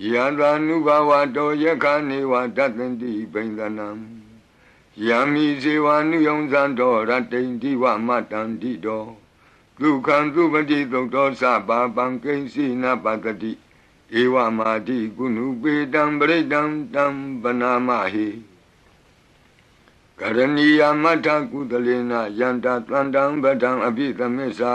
ယံသာနုဘဝတောယခနေဝတတ္တန္တိဘိန္ဒနံယံမိဇေဝနုယုံဇံတော်ရတ္တိန္တိဝမတန္တိတောဒုက္ခံသူပတိသုတ်တော်သဗ္ဗပံကိဉ္စီနပတ္တိဧဝမာတိကုဏုပေတံပရိတံတံပနာမဟိကရဏီယမထကုသလေနယန္တတန္တံပဒံအပိသမစ္ဆာ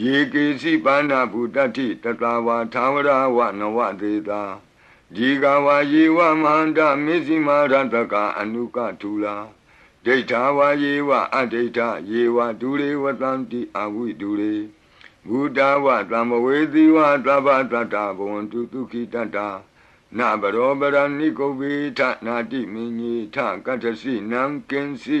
ယေကေစီပါဏဗုတ္တိတတဝါသာဝရဝနဝတေတာဒီကဝါယေဝမဟန္တမေဇိမာရတကအနုကထူလာဒိဋ္ဌာဝါယေဝအဒိဋ္ဌယေဝဒုရေဝတံတိအဝိဒုရေဘုဒ္ဓဝသံမဝေသီဝသဗ္ဗတတ္တဘဝန္တုဒုခိတတ္တာနဘရောပရဏိကုဗ္ဗေထနာတိမင်းကြီးထကတ္ထစီနံကင်စီ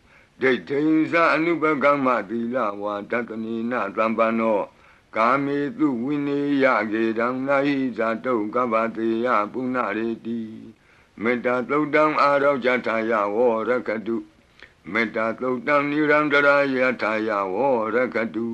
ဒိဋ္ဌိသအနုပကမ္မသီလဝါတတနိနသံပန္နောကာမေတုဝိနေယကေတံနာဟိဇာတုကပ္ပတေယပုဏ္ဏရေတိမေတ္တာသုတ်တံအာရောဇထာယဝောရကတုမေတ္တာသုတ်တံနိရန္တရာယထာယဝောရကတု